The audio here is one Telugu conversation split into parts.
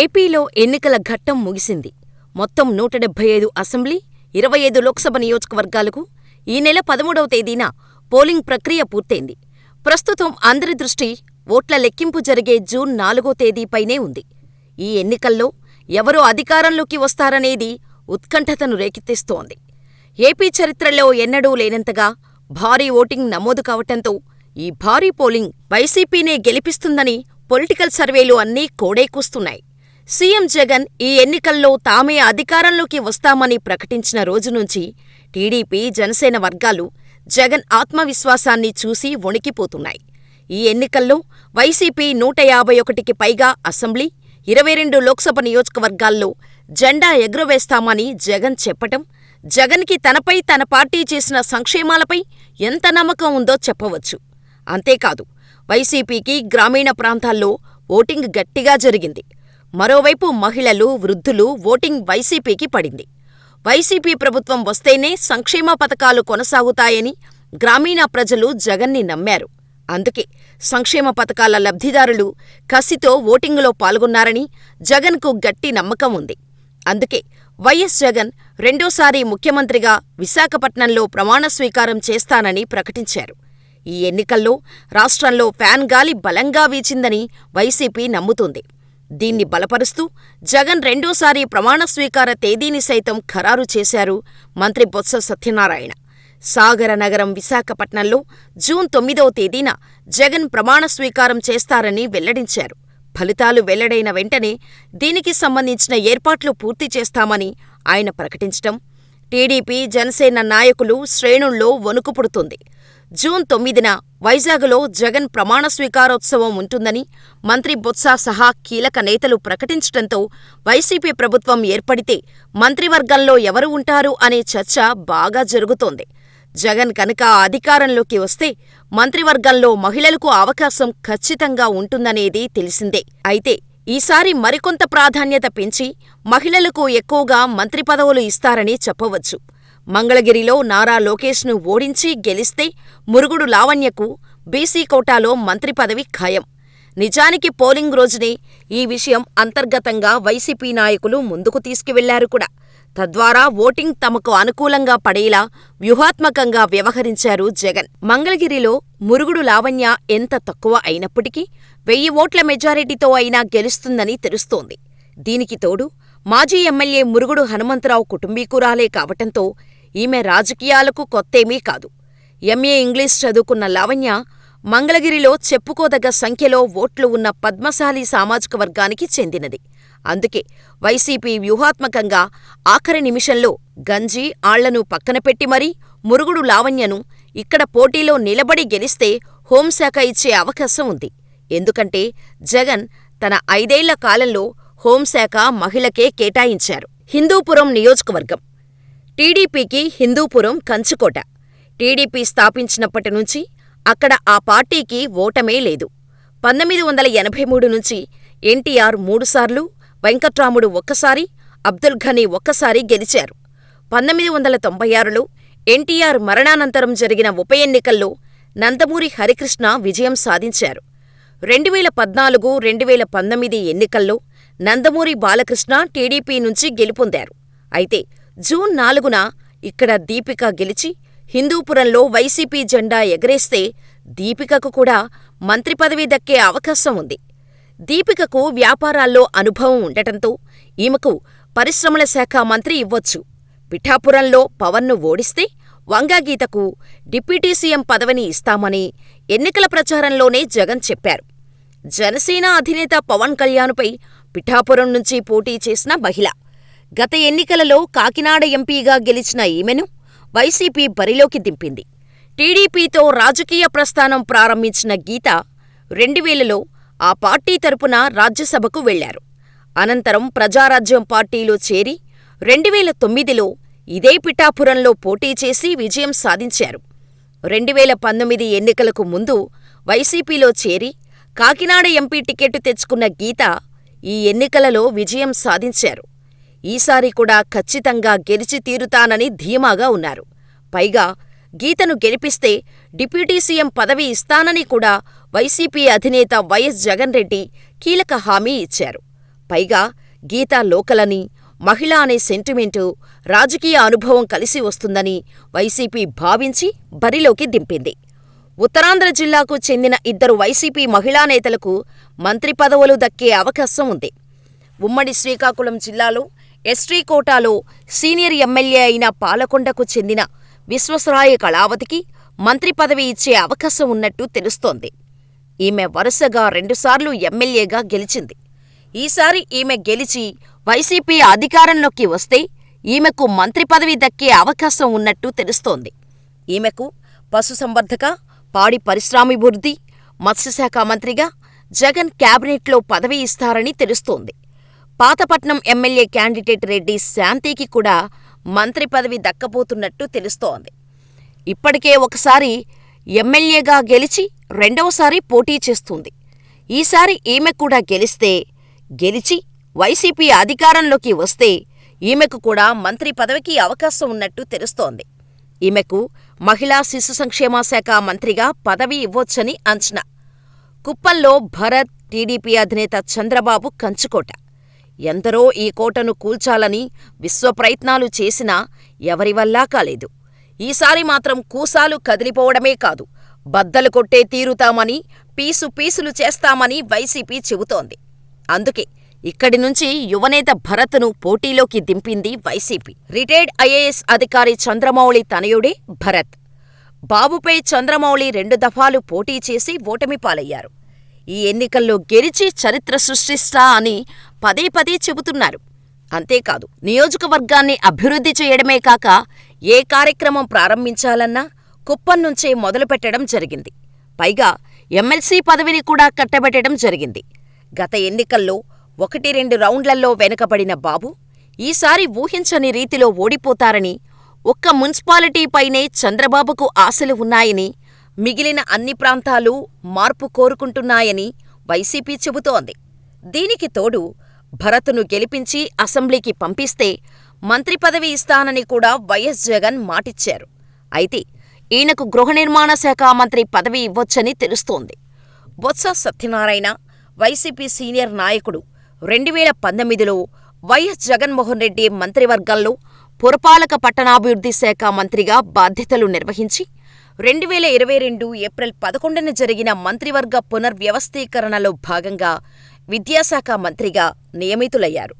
ఏపీలో ఎన్నికల ఘట్టం ముగిసింది. మొత్తం నూట డెబ్బై ఐదు అసెంబ్లీ, ఇరవై ఐదు లోక్సభ నియోజకవర్గాలకు ఈ నెల పదమూడవ తేదీన పోలింగ్ ప్రక్రియ పూర్తయింది. ప్రస్తుతం అందరి దృష్టి ఓట్ల లెక్కింపు జరిగే జూన్ నాలుగో తేదీపైనే ఉంది. ఈ ఎన్నికల్లో ఎవరు అధికారంలోకి వస్తారనేది ఉత్కంఠతను రేకెత్తిస్తోంది. ఏపీ చరిత్రలో ఎన్నడూ లేనంతగా భారీ ఓటింగ్ నమోదు కావటంతో ఈ భారీ పోలింగ్ వైసీపీనే గెలిపిస్తుందని పొలిటికల్ సర్వేలు అన్నీ కోడైకూస్తున్నాయి. సీఎం జగన్ ఈ ఎన్నికల్లో తామే అధికారంలోకి వస్తామని ప్రకటించిన రోజు నుంచి టీడీపీ, జనసేన వర్గాలు జగన్ ఆత్మవిశ్వాసాన్ని చూసి వణికిపోతున్నాయి. ఈ ఎన్నికల్లో వైసీపీ నూట యాభై ఒకటికి పైగా అసెంబ్లీ, ఇరవై రెండు లోక్సభ నియోజకవర్గాల్లో జెండా ఎగురవేస్తామని జగన్ చెప్పటం, జగన్కి తనపై తన పార్టీ చేసిన సంక్షేమాలపై ఎంత నమ్మకం ఉందో చెప్పవచ్చు. అంతేకాదు వైసీపీకి గ్రామీణ ప్రాంతాల్లో ఓటింగ్ గట్టిగా జరిగింది. మరోవైపు మహిళలు, వృద్ధులు ఓటింగ్ వైసీపీకి పడింది. వైసీపీ ప్రభుత్వం వస్తేనే సంక్షేమ పథకాలు కొనసాగుతాయని గ్రామీణ ప్రజలు జగన్ని నమ్మారు. అందుకే సంక్షేమ పథకాల లబ్ధిదారులు కసితో ఓటింగులో పాల్గొన్నారని జగన్కు గట్టి నమ్మకం ఉంది. అందుకే వైఎస్ జగన్ రెండోసారి ముఖ్యమంత్రిగా విశాఖపట్నంలో ప్రమాణస్వీకారం చేస్తానని ప్రకటించారు. ఈ ఎన్నికల్లో రాష్ట్రంలో ఫ్యాన్ గాలి బలంగా వీచిందని వైసీపీ నమ్ముతుంది దీన్ని బలపరుస్తూ జగన్ రెండోసారి ప్రమాణ స్వీకార తేదీని సైతం ఖరారు చేశారు మంత్రి బొత్స సత్యనారాయణ. సాగర నగరం విశాఖపట్నంలో జూన్ తొమ్మిదవ తేదీన జగన్ ప్రమాణ స్వీకారం చేస్తారని వెల్లడించారు. ఫలితాలు వెల్లడైన వెంటనే దీనికి సంబంధించిన ఏర్పాట్లు పూర్తి చేస్తామని ఆయన ప్రకటించటం టీడీపీ, జనసేన నాయకులు శ్రేణుల్లో వణుకుపుడుతుంది జూన్ తొమ్మిదిన వైజాగ్లో జగన్ ప్రమాణ స్వీకారోత్సవం ఉంటుందని మంత్రి బొత్స సహా కీలక నేతలు ప్రకటించటంతో వైసీపీ ప్రభుత్వం ఏర్పడితే మంత్రివర్గంలో ఎవరు ఉంటారు అనే చర్చ బాగా జరుగుతోంది. జగన్ కనుక అధికారంలోకి వస్తే మంత్రివర్గంలో మహిళలకు అవకాశం ఖచ్చితంగా ఉంటుందనేది తెలిసిందే. అయితే ఈసారి మరికొంత ప్రాధాన్యత పెంచి మహిళలకు ఎక్కువగా మంత్రి పదవులు ఇస్తారని చెప్పవచ్చు. మంగళగిరిలో నారా లోకేష్ను ఓడించి గెలిస్తే మురుగుడు లావణ్యకు బీసీ కోటాలో మంత్రి పదవి ఖాయం. నిజానికి పోలింగ్ రోజునే ఈ విషయం అంతర్గతంగా వైసీపీ నాయకులు ముందుకు తీసుకువెళ్ళారు కూడా. తద్వారా ఓటింగ్ తమకు అనుకూలంగా పడేలా వ్యూహాత్మకంగా వ్యవహరించారు జగన్. మంగళగిరిలో మురుగుడు లావణ్య ఎంత తక్కువ అయినప్పటికీ వెయ్యి ఓట్ల మెజారిటీతో అయినా గెలుస్తుందని తెలుస్తోంది. దీనికి తోడు మాజీ ఎమ్మెల్యే మురుగుడు హనుమంతరావు కుటుంబీకురాలే కావటంతో ఈమె రాజకీయాలకు కొత్తేమీ కాదు. ఎంఏ ఇంగ్లీష్ చదువుకున్న లావణ్య మంగళగిరిలో చెప్పుకోదగ్గ సంఖ్యలో ఓట్లు ఉన్న పద్మశాలి సామాజిక వర్గానికి చెందినది. అందుకే వైసీపీ వ్యూహాత్మకంగా ఆఖరి నిమిషంలో గంజి, ఆళ్ళను పక్కనపెట్టి మరీ మురుగుడు లావణ్యను ఇక్కడ పోటీలో నిలబడి గెలిస్తే హోంశాఖ ఇచ్చే అవకాశం ఉంది. ఎందుకంటే జగన్ తన ఐదేళ్ళ కాలంలో హోంశాఖ మహిళకే కేటాయించారు. హిందూపురం నియోజకవర్గం టీడీపీకి హిందూపురం కంచుకోట. టీడీపీ స్థాపించినప్పటి నుంచి అక్కడ ఆ పార్టీకి ఓటమే లేదు. పంతొమ్మిది వందల ఎనభై మూడు నుంచి ఎన్టీఆర్ మూడుసార్లు, వెంకట్రాముడు ఒక్కసారి, అబ్దుల్ ఘనీ ఒక్కసారి గెలిచారు. పంతొమ్మిది వందల తొంభై ఆరులో ఎన్టీఆర్ మరణానంతరం జరిగిన ఉప ఎన్నికల్లో నందమూరి హరికృష్ణ విజయం సాధించారు. రెండువేల పద్నాలుగు, రెండువేల పంతొమ్మిది ఎన్నికల్లో నందమూరి బాలకృష్ణ టీడీపీ నుంచి గెలుపొందారు. అయితే జూన్ నాలుగున ఇక్కడ దీపిక గెలిచి హిందూపురంలో వైసీపీ జెండా ఎగరేస్తే దీపికకు కూడా మంత్రి పదవి దక్కే అవకాశం ఉంది. దీపికకు వ్యాపారాల్లో అనుభవం ఉండటంతో ఈమెకు పరిశ్రమల శాఖ మంత్రి ఇవ్వొచ్చు. పిఠాపురంలో పవన్ను ఓడిస్తే వంగాగీతకు డిప్యూటీ సీఎం పదవిని ఇస్తామని ఎన్నికల ప్రచారంలోనే జగన్ చెప్పారు. జనసేన అధినేత పవన్ కళ్యాణ్పై పిఠాపురం నుంచి పోటీ చేసిన మహిళ. గత ఎన్నికలలో కాకినాడ ఎంపీగా గెలిచిన ఈమెను వైసీపీ బరిలోకి దింపింది. టీడీపీతో రాజకీయ ప్రస్థానం ప్రారంభించిన గీత రెండువేలలో ఆ పార్టీ తరపున రాజ్యసభకు వెళ్ళారు. అనంతరం ప్రజారాజ్యం పార్టీలో చేరి రెండువేల తొమ్మిదిలో ఇదే పిఠాపురంలో పోటీ చేసి విజయం సాధించారు. రెండువేల పంతొమ్మిది ఎన్నికలకు ముందు వైసీపీలో చేరి కాకినాడ ఎంపీ టికెట్టు తెచ్చుకున్న గీత ఈ ఎన్నికలలో విజయం సాధించారు. ఈసారి కూడా ఖచ్చితంగా గెలిచి తీరుతానని ధీమాగా ఉన్నారు. పైగా గీతను గెలిపిస్తే డిప్యూటీ సీఎం పదవి ఇస్తానని కూడా వైసీపీ అధినేత వైఎస్ జగన్రెడ్డి కీలక హామీ ఇచ్చారు. పైగా గీతా లోకలని, మహిళ అనే సెంటిమెంటు, రాజకీయ అనుభవం కలిసి వస్తుందని వైసీపీ భావించి బరిలోకి దింపింది. ఉత్తరాంధ్ర జిల్లాకు చెందిన ఇద్దరు వైసీపీ మహిళా నేతలకు మంత్రి పదవులు దక్కే అవకాశం ఉంది. ఉమ్మడి శ్రీకాకుళం జిల్లాలో ఎస్టీ కోటాలో సీనియర్ ఎమ్మెల్యే అయిన పాలకొండకు చెందిన విశ్వసరాయ కళావతికి మంత్రి పదవి ఇచ్చే అవకాశం ఉన్నట్టు తెలుస్తోంది. ఈమె వరుసగా రెండుసార్లు ఎమ్మెల్యేగా గెలిచింది. ఈసారి ఈమె గెలిచి వైసీపీ అధికారంలోకి వస్తే ఈమెకు మంత్రి పదవి దక్కే అవకాశం ఉన్నట్టు తెలుస్తోంది. ఈమెకు పశుసంవర్ధక, పాడి పరిశ్రమాభివృద్ధి, మత్స్యశాఖ మంత్రిగా జగన్ క్యాబినెట్లో పదవి ఇస్తారని తెలుస్తోంది. పాతపట్నం ఎమ్మెల్యే క్యాండిడేట్ రెడ్డి శాంతికి కూడా మంత్రి పదవి దక్కబోతున్నట్టు తెలుస్తోంది. ఇప్పటికే ఒకసారి ఎమ్మెల్యేగా గెలిచి రెండవసారి పోటీ చేస్తుంది. ఈసారి ఈమె కూడా గెలిస్తే, గెలిచి వైసీపీ అధికారంలోకి వస్తే ఈమెకు కూడా మంత్రి పదవికి అవకాశం ఉన్నట్టు తెలుస్తోంది. ఈమెకు మహిళా శిశు సంక్షేమ శాఖ మంత్రిగా పదవి ఇవ్వొచ్చని అంచనా. కుప్పంలో భరత్, టీడీపీ అధినేత చంద్రబాబు కంచుకోట. ఎందరో ఈ కోటను కూల్చాలని విశ్వప్రయత్నాలు చేసినా ఎవరివల్లా కాలేదు. ఈసారి మాత్రం కూసాలు కదిలిపోవడమే కాదు, బద్దలు కొట్టే తీరుతామని, పీసు పీసులు చేస్తామని వైసీపీ చెబుతోంది. అందుకే ఇక్కడి నుంచి యువనేత భరత్ను పోటీలోకి దింపింది వైసీపీ. రిటైర్డ్ ఐఏఎస్ అధికారి చంద్రమౌళి తనయుడే భరత్. బాబుపై చంద్రమౌళి రెండు దఫాలు పోటీ చేసి ఓటమి పాలయ్యారు. ఈ ఎన్నికల్లో గెలిచి చరిత్ర సృష్టిస్తా అని పదే పదే చెబుతున్నారు. అంతేకాదు నియోజకవర్గాన్ని అభివృద్ధి చేయడమే కాక ఏ కార్యక్రమం ప్రారంభించాలన్నా కుప్పం నుంచే మొదలుపెట్టడం జరిగింది. పైగా ఎమ్మెల్సీ పదవిని కూడా కట్టబెట్టడం జరిగింది. గత ఎన్నికల్లో ఒకటి రెండు రౌండ్లలో వెనుకబడిన బాబు ఈసారి ఊహించని రీతిలో ఓడిపోతారని, ఒక్క మున్సిపాలిటీపైనే చంద్రబాబుకు ఆశలు ఉన్నాయని, మిగిలిన అన్ని ప్రాంతాలు మార్పు కోరుకుంటున్నాయని వైసీపీ చెబుతోంది. దీనికి తోడు భరత్ను గెలిపించి అసెంబ్లీకి పంపిస్తే మంత్రి పదవి ఇస్తానని కూడా వైఎస్ జగన్ మాటిచ్చారు. అయితే ఈయనకు గృహ నిర్మాణ శాఖ మంత్రి పదవి ఇవ్వొచ్చని తెలుస్తోంది. బొత్స సత్యనారాయణ వైసీపీ సీనియర్ నాయకుడు రెండువేల పంతొమ్మిదిలో వైఎస్ జగన్మోహన్ రెడ్డి మంత్రివర్గంలో పురపాలక పట్టణాభివృద్ధి శాఖ మంత్రిగా బాధ్యతలు నిర్వహించి, రెండువేల ఇరవై రెండు ఏప్రిల్ పదకొండున జరిగిన మంత్రివర్గ పునర్వ్యవస్థీకరణలో భాగంగా విద్యాశాఖ మంత్రిగా నియమితులయ్యారు.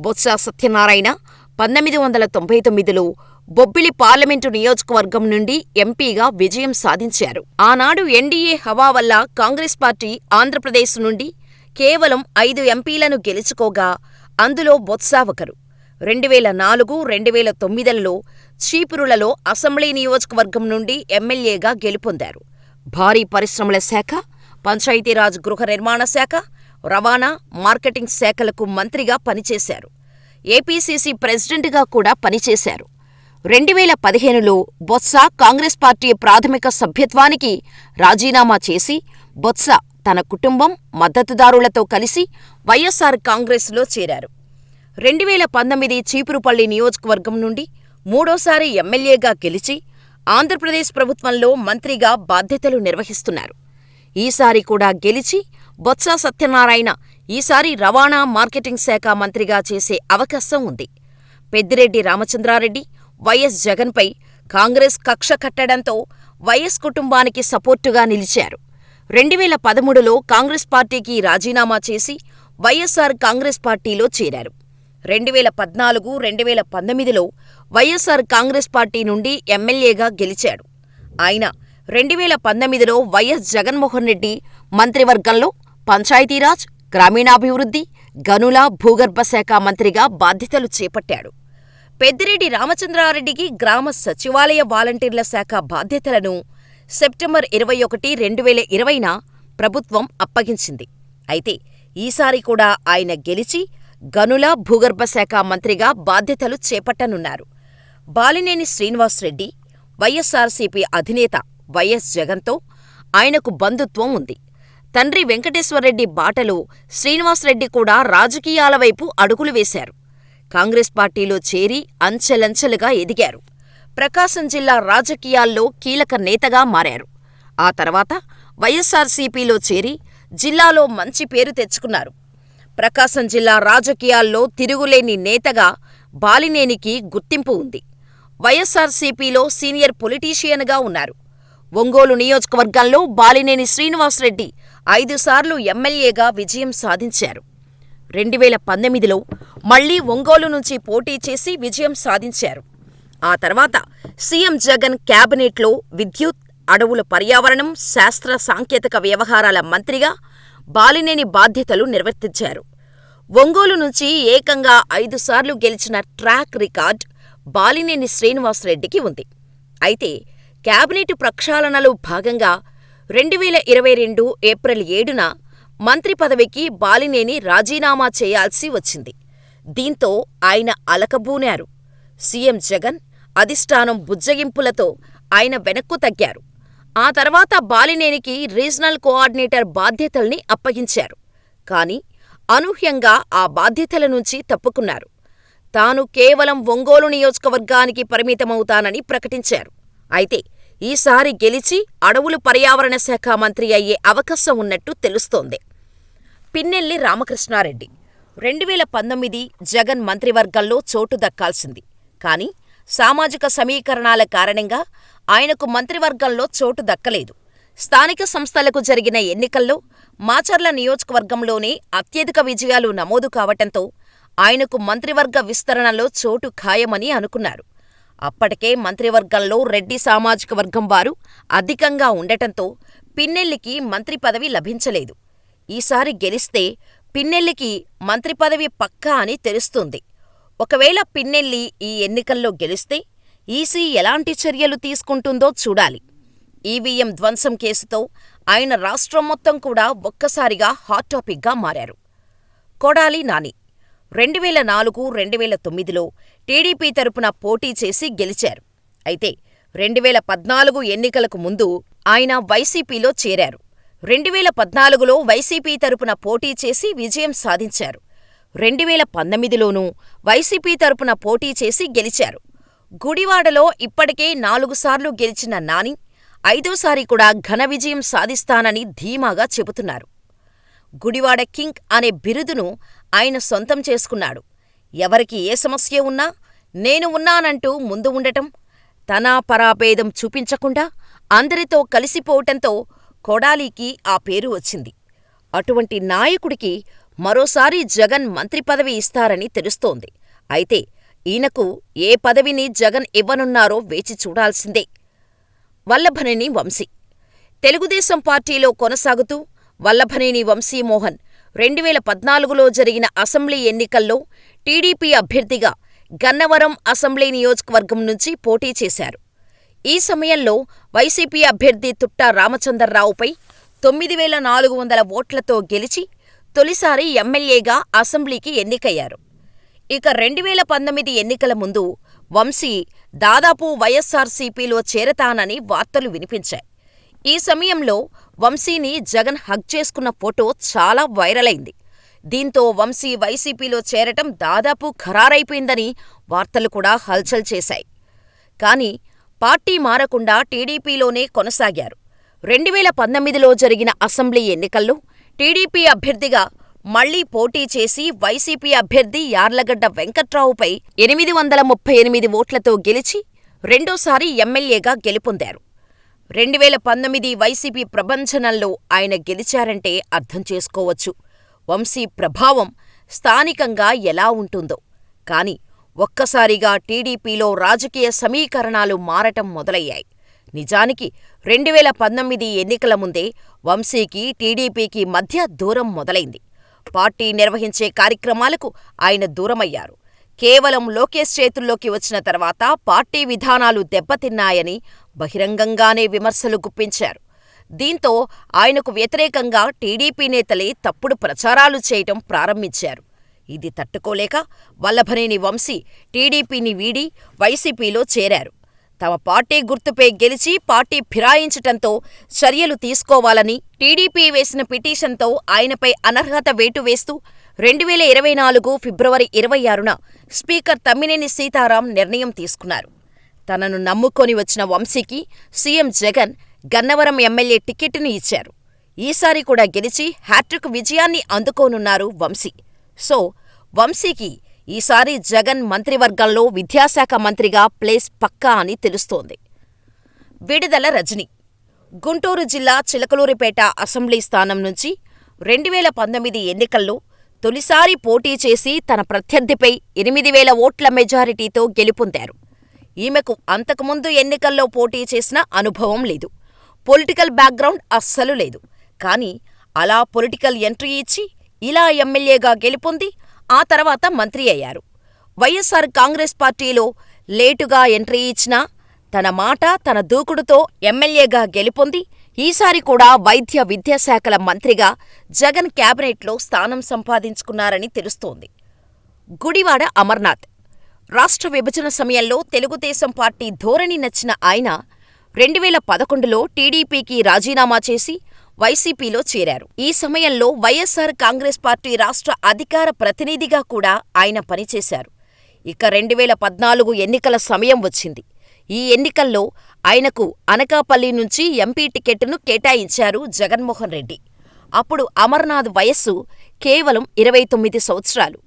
బొత్స సత్యనారాయణ పంతొమ్మిది వందల తొంభై తొమ్మిదిలో బొబ్బిలి పార్లమెంటు నియోజకవర్గం నుండి ఎంపీగా విజయం సాధించారు. ఆనాడు ఎన్డీఏ హవా వల్ల కాంగ్రెస్ పార్టీ ఆంధ్రప్రదేశ్ నుండి కేవలం ఐదు ఎంపీలను గెలుచుకోగా అందులో బొత్స ఒకరు. రెండువేల నాలుగు, రెండువేల తొమ్మిదిలలో చీపురులలో అసెంబ్లీ నియోజకవర్గం నుండి ఎమ్మెల్యేగా గెలుపొందారు. భారీ పరిశ్రమల శాఖ, పంచాయతీరాజ్ గృహ నిర్మాణ శాఖ, రవాణా, మార్కెటింగ్ శాఖలకు మంత్రిగా పనిచేశారు. ఏపీసీసీ ప్రెసిడెంట్గా కూడా పనిచేశారు. రెండువేల పదిహేనులో బొత్స కాంగ్రెస్ పార్టీ ప్రాథమిక సభ్యత్వానికి రాజీనామా చేసి, బొత్స తన కుటుంబం, మద్దతుదారులతో కలిసి వైఎస్సార్ కాంగ్రెస్లో చేరారు. రెండువేల పంతొమ్మిది చీపురుపల్లి నియోజకవర్గం నుండి మూడోసారి ఎమ్మెల్యేగా గెలిచి, ఆంధ్రప్రదేశ్ ప్రభుత్వంలో మంత్రిగా బాధ్యతలు నిర్వహిస్తున్నారు. ఈసారి కూడా గెలిచి బొత్స సత్యనారాయణ ఈసారి రవాణా, మార్కెటింగ్ శాఖ మంత్రిగా చేసే అవకాశం ఉంది. పెద్దిరెడ్డి రామచంద్రారెడ్డి, వైఎస్ జగన్పై కాంగ్రెస్ కక్ష కట్టడంతో వైఎస్ కుటుంబానికి సపోర్టుగా నిలిచారు. రెండువేల పదమూడులో కాంగ్రెస్ పార్టీకి రాజీనామా చేసి వైఎస్సార్ కాంగ్రెస్ పార్టీలో చేరారు. రెండువేల పద్నాలుగు, రెండువేల పంతొమ్మిదిలో వైఎస్సార్ కాంగ్రెస్ పార్టీ నుండి ఎమ్మెల్యేగా గెలిచాడు. ఆయన రెండువేల పంతొమ్మిదిలో వైఎస్ జగన్మోహన్ రెడ్డి మంత్రివర్గంలో పంచాయతీరాజ్, గ్రామీణాభివృద్ధి, గనుల, భూగర్భ శాఖ మంత్రిగా బాధ్యతలు చేపట్టాడు. పెద్దిరెడ్డి రామచంద్రారెడ్డికి గ్రామ సచివాలయ వాలంటీర్ల శాఖ బాధ్యతలను సెప్టెంబర్ ఇరవై ఒకటి, రెండువేల ఇరవైన ప్రభుత్వం అప్పగించింది. అయితే ఈసారి కూడా ఆయన గెలిచి గనుల, భూగర్భ శాఖ మంత్రిగా బాధ్యతలు చేపట్టనున్నారు. బాలినేని శ్రీనివాస్రెడ్డి, వైఎస్సార్సీపీ అధినేత వైఎస్ జగన్తో ఆయనకు బంధుత్వం ఉంది. తండ్రి వెంకటేశ్వర్రెడ్డి బాటలో శ్రీనివాస్రెడ్డి కూడా రాజకీయాల వైపు అడుగులు వేశారు. కాంగ్రెస్ పార్టీలో చేరి అంచెలంచెలుగా ఎదిగారు. ప్రకాశం జిల్లా రాజకీయాల్లో కీలక నేతగా మారారు. ఆ తర్వాత వైఎస్సార్సీపీలో చేరి జిల్లాలో మంచి పేరు తెచ్చుకున్నారు. ప్రకాశం జిల్లా రాజకీయాల్లో తిరుగులేని నేతగా బాలినేనికి గుర్తింపు ఉంది. వైఎస్సార్సీపీలో సీనియర్ పొలిటీషియన్గా ఉన్నారు. ఒంగోలు నియోజకవర్గంలో బాలినేని శ్రీనివాస్రెడ్డి ఐదుసార్లు ఎమ్మెల్యేగా విజయం సాధించారు. రెండువేల పంతొమ్మిదిలో మళ్ళీ ఒంగోలు నుంచి పోటీ చేసి విజయం సాధించారు. ఆ తర్వాత సీఎం జగన్ క్యాబినెట్లో విద్యుత్, అడవుల పర్యావరణం, శాస్త్ర సాంకేతిక వ్యవహారాల మంత్రిగా బాలినేని బాధ్యతలు నిర్వర్తించారు. ఒంగోలు నుంచి ఏకంగా ఐదుసార్లు గెలిచిన ట్రాక్ రికార్డ్ బాలినేని శ్రీనివాసరెడ్డికి ఉంది. అయితే క్యాబినెట్ ప్రక్షాళనలో భాగంగా రెండువేల ఇరవై రెండు ఏప్రిల్ ఏడున మంత్రి పదవికి బాలినేని రాజీనామా చేయాల్సి వచ్చింది. దీంతో ఆయన అలకబూనారు. సీఎం జగన్, అధిష్ఠానం బుజ్జగింపులతో ఆయన వెనక్కు తగ్గారు. ఆ తర్వాత బాలినేనికి రీజనల్ కోఆర్డినేటర్ బాధ్యతల్ని అప్పగించారు. కానీ అనూహ్యంగా ఆ బాధ్యతల నుంచి తప్పుకున్నారు. తాను కేవలం ఒంగోలు నియోజకవర్గానికి పరిమితమవుతానని ప్రకటించారు. అయితే ఈసారి గెలిచి అడవులు పర్యావరణ శాఖ మంత్రి అయ్యే అవకాశం ఉన్నట్టు తెలుస్తోంది. పిన్నెల్లి రామకృష్ణారెడ్డి రెండువేల పంతొమ్మిది జగన్ మంత్రివర్గంలో చోటు దక్కాల్సింది. కానీ సామాజిక సమీకరణాల కారణంగా ఆయనకు మంత్రివర్గంలో చోటు దక్కలేదు. స్థానిక సంస్థలకు జరిగిన ఎన్నికల్లో మాచర్ల నియోజకవర్గంలోనే అత్యధిక విజయాలు నమోదు కావటంతో ఆయనకు మంత్రివర్గ విస్తరణలో చోటు ఖాయమని అనుకున్నారు. అప్పటికే మంత్రివర్గంలో రెడ్డి సామాజిక వర్గం వారు అధికంగా ఉండటంతో పిన్నెల్లికి మంత్రి పదవి లభించలేదు. ఈసారి గెలిస్తే పిన్నెల్లికి మంత్రి పదవి పక్కా అని తెలుస్తుంది ఒకవేళ పిన్నెల్లి ఈ ఎన్నికల్లో గెలిస్తే ఈసీ ఎలాంటి చర్యలు తీసుకుంటుందో చూడాలి. ఈవీఎం ధ్వంసం కేసుతో ఆయన రాష్ట్రం మొత్తం కూడా ఒక్కసారిగా హాట్ టాపిక్గా మారారు. కొడాలి నాని రెండువేల నాలుగు రెండువేల తొమ్మిదిలో టీడీపీ తరపున పోటీ చేసి గెలిచారు. అయితే రెండువేల పద్నాలుగు ఎన్నికలకు ముందు ఆయన వైసీపీలో చేరారు. రెండువేల పద్నాలుగులో వైసీపీ తరపున పోటీ చేసి విజయం సాధించారు. రెండువేల పంతొమ్మిదిలోనూ వైసీపీ తరపున పోటీ చేసి గెలిచారు. గుడివాడలో ఇప్పటికే నాలుగుసార్లు గెలిచిన నాని ఐదోసారి కూడా ఘన విజయం సాధిస్తానని ధీమాగా చెబుతున్నారు. గుడివాడ కింగ్ అనే బిరుదును ఆయన సొంతం చేసుకున్నాడు. ఎవరికి ఏ సమస్య ఉన్నా నేను ఉన్నానంటూ ముందు ఉండటం, తనా పరా భేదం చూపించకుండా అందరితో కలిసిపోవటంతో కొడాలికి ఆ పేరు వచ్చింది. అటువంటి నాయకుడికి మరోసారి జగన్ మంత్రి పదవి ఇస్తారని తెలుస్తోంది. అయితే ఈయనకు ఏ పదవిని జగన్ ఇవ్వనున్నారో వేచి చూడాల్సిందే. వల్లభనేని వంశీ తెలుగుదేశం పార్టీలో కొనసాగుతూ వల్లభనేని వంశీమోహన్ రెండువేల పద్నాలుగులో జరిగిన అసెంబ్లీ ఎన్నికల్లో టీడీపీ అభ్యర్థిగా గన్నవరం అసెంబ్లీ నియోజకవర్గం నుంచి పోటీ చేశారు. ఈ సమయంలో వైసీపీ అభ్యర్థి తుట్టా రామచందర్రావుపై తొమ్మిది వేల నాలుగు వందల ఓట్లతో గెలిచి తొలిసారి ఎమ్మెల్యేగా అసెంబ్లీకి ఎన్నికయ్యారు. ఇక రెండువేల పంతొమ్మిది ఎన్నికల ముందు వంశీ దాదాపు వైఎస్సార్సీపీలో చేరతానని వార్తలు వినిపించాయి. ఈ సమయంలో వంశీని జగన్ హగ్ చేసుకున్న ఫోటో చాలా వైరలైంది. దీంతో వంశీ వైసీపీలో చేరటం దాదాపు ఖరారైపోయిందని వార్తలు కూడా హల్చల్ చేశాయి. కానీ పార్టీ మారకుండా టీడీపీలోనే కొనసాగారు. రెండువేల పంతొమ్మిదిలో జరిగిన అసెంబ్లీ ఎన్నికల్లో టీడీపీ అభ్యర్థిగా మళ్ళీ పోటీ చేసి వైసీపీ అభ్యర్థి యార్లగడ్డ వెంకట్రావుపై ఎనిమిది వందల ముప్పై ఎనిమిది ఓట్లతో గెలిచి రెండోసారి ఎమ్మెల్యేగా గెలుపొందారు. రెండువేల పంతొమ్మిది వైసీపీ ప్రభంజనంలో ఆయన గెలిచారంటే అర్థం చేసుకోవచ్చు వంశీ ప్రభావం స్థానికంగా ఎలా ఉంటుందో. కానీ ఒక్కసారిగా టీడీపీలో రాజకీయ సమీకరణాలు మారటం మొదలయ్యాయి. నిజానికి రెండువేల పంతొమ్మిది ఎన్నికల ముందే వంశీకి టీడీపీకి మధ్య దూరం మొదలైంది. పార్టీ నిర్వహించే కార్యక్రమాలకు ఆయన దూరమయ్యారు. కేవలం లోకేష్ చేతుల్లోకి వచ్చిన తర్వాత పార్టీ విధానాలు దెబ్బతిన్నాయని బహిరంగంగానే విమర్శలు గుప్పించారు. దీంతో ఆయనకు వ్యతిరేకంగా టీడీపీ నేతలే తప్పుడు ప్రచారాలు చేయటం ప్రారంభించారు. ఇది తట్టుకోలేక వల్లభనేని వంశీ టీడీపీని వీడి వైసీపీలో చేరారు. తమ పార్టీ గుర్తుపై గెలిచి పార్టీ ఫిరాయించటంతో చర్యలు తీసుకోవాలని టీడీపీ వేసిన పిటిషన్తో ఆయనపై అనర్హత వేటు వేస్తూ రెండువేల ఇరవై నాలుగు ఫిబ్రవరి ఇరవై ఆరున స్పీకర్ తమ్మినేని సీతారాం నిర్ణయం తీసుకున్నారు. తనను నమ్ముకొని వచ్చిన వంశీకి సీఎం జగన్ గన్నవరం ఎమ్మెల్యే టికెట్టును ఇచ్చారు. ఈసారి కూడా గెలిచి హ్యాట్రిక్ విజయాన్ని అందుకోనున్నారు వంశీ. సో వంశీకి ఈసారి జగన్ మంత్రివర్గంలో విద్యాశాఖ మంత్రిగా ప్లేస్ పక్కా అని తెలుస్తోంది విడుదల రజని గుంటూరు జిల్లా చిలకలూరిపేట అసెంబ్లీ స్థానం నుంచి రెండువేల పంతొమ్మిది ఎన్నికల్లో తొలిసారి పోటీ చేసి తన ప్రత్యర్థిపై ఎనిమిది వేల ఓట్ల మెజారిటీతో గెలుపొందారు. ఈమెకు అంతకుముందు ఎన్నికల్లో పోటీ చేసిన అనుభవం లేదు. పొలిటికల్ బ్యాక్గ్రౌండ్ అస్సలు లేదు. కానీ అలా పొలిటికల్ ఎంట్రీ ఇచ్చి ఇలా ఎమ్మెల్యేగా గెలుపొంది ఆ తర్వాత మంత్రి అయ్యారు. వైఎస్సార్ కాంగ్రెస్ పార్టీలో లేటుగా ఎంట్రీ ఇచ్చినా తన మాట తన దూకుడుతో ఎమ్మెల్యేగా గెలుపొంది ఈసారి కూడా వైద్య విద్యాశాఖల మంత్రిగా జగన్ క్యాబినెట్లో స్థానం సంపాదించుకున్నారని తెలుస్తోంది. గుడివాడ అమర్నాథ్. రాష్ట్ర విభజన సమయంలో తెలుగుదేశం పార్టీ ధోరణి నచ్చిన ఆయన రెండువేల పదకొండులో టీడీపీకి రాజీనామా చేసి వైసీపీలో చేరారు. ఈ సమయంలో వైఎస్సార్ కాంగ్రెస్ పార్టీ రాష్ట్ర అధికార ప్రతినిధిగా కూడా ఆయన పనిచేశారు. ఇక రెండువేల పద్నాలుగు ఎన్నికల సమయం వచ్చింది. ఈ ఎన్నికల్లో ఆయనకు అనకాపల్లి నుంచి ఎంపీ టికెట్టును కేటాయించారు జగన్మోహన్ రెడ్డి. అప్పుడు అమర్నాథ్ వయస్సు కేవలం ఇరవై తొమ్మిది సంవత్సరాలు.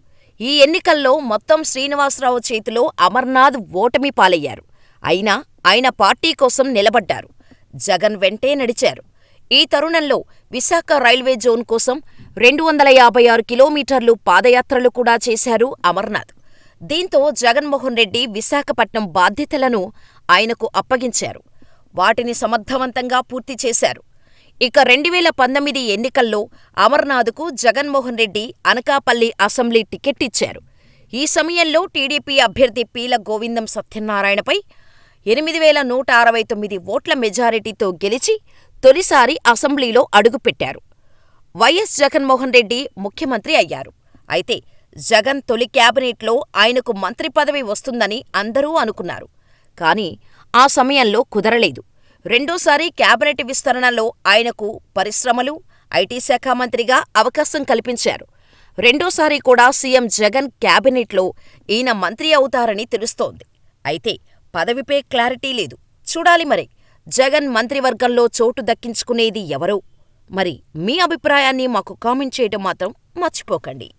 ఈ ఎన్నికల్లో మొత్తం శ్రీనివాసరావు చేతిలో అమర్నాథ్ ఓటమి పాలయ్యారు. అయినా ఆయన పార్టీ కోసం నిలబడ్డారు. జగన్ వెంటే నడిచారు. ఈ తరుణంలో విశాఖ రైల్వే జోన్ కోసం రెండు వందల యాభై ఆరు కిలోమీటర్లు పాదయాత్రలు కూడా చేశారు అమర్నాథ్. దీంతో జగన్మోహన్ రెడ్డి విశాఖపట్నం బాధ్యతలను ఆయనకు అప్పగించారు. వాటిని సమర్థవంతంగా పూర్తి చేశారు. ఇక రెండువేల పంతొమ్మిది ఎన్నికల్లో అమర్నాథ్కు జగన్మోహన్ రెడ్డి అనకాపల్లి అసెంబ్లీ టికెట్ ఇచ్చారు. ఈ సమయంలో టీడీపీ అభ్యర్థి పీల గోవిందం సత్యనారాయణపై ఎనిమిది వేల నూట అరవై తొమ్మిది ఓట్ల మెజారిటీతో గెలిచి తొలిసారి అసెంబ్లీలో అడుగుపెట్టారు. వైఎస్ జగన్మోహన్ రెడ్డి ముఖ్యమంత్రి అయ్యారు. అయితే జగన్ తొలి క్యాబినెట్లో ఆయనకు మంత్రి పదవి వస్తుందని అందరూ అనుకున్నారు కానీ ఆ సమయంలో కుదరలేదు రెండోసారి క్యాబినెట్ విస్తరణలో ఆయనకు పరిశ్రమలు, ఐటీ శాఖ మంత్రిగా అవకాశం కల్పించారు. రెండోసారి కూడా సీఎం జగన్ క్యాబినెట్లో ఈయన మంత్రి అవుతారని తెలుస్తోంది. అయితే పదవిపై క్లారిటీ లేదు. చూడాలి మరి జగన్ మంత్రివర్గంలో చోటు దక్కించుకునేది ఎవరో? మరి మీ అభిప్రాయాన్ని మాకు కామెంట్ చేయటం మాత్రం మర్చిపోకండి.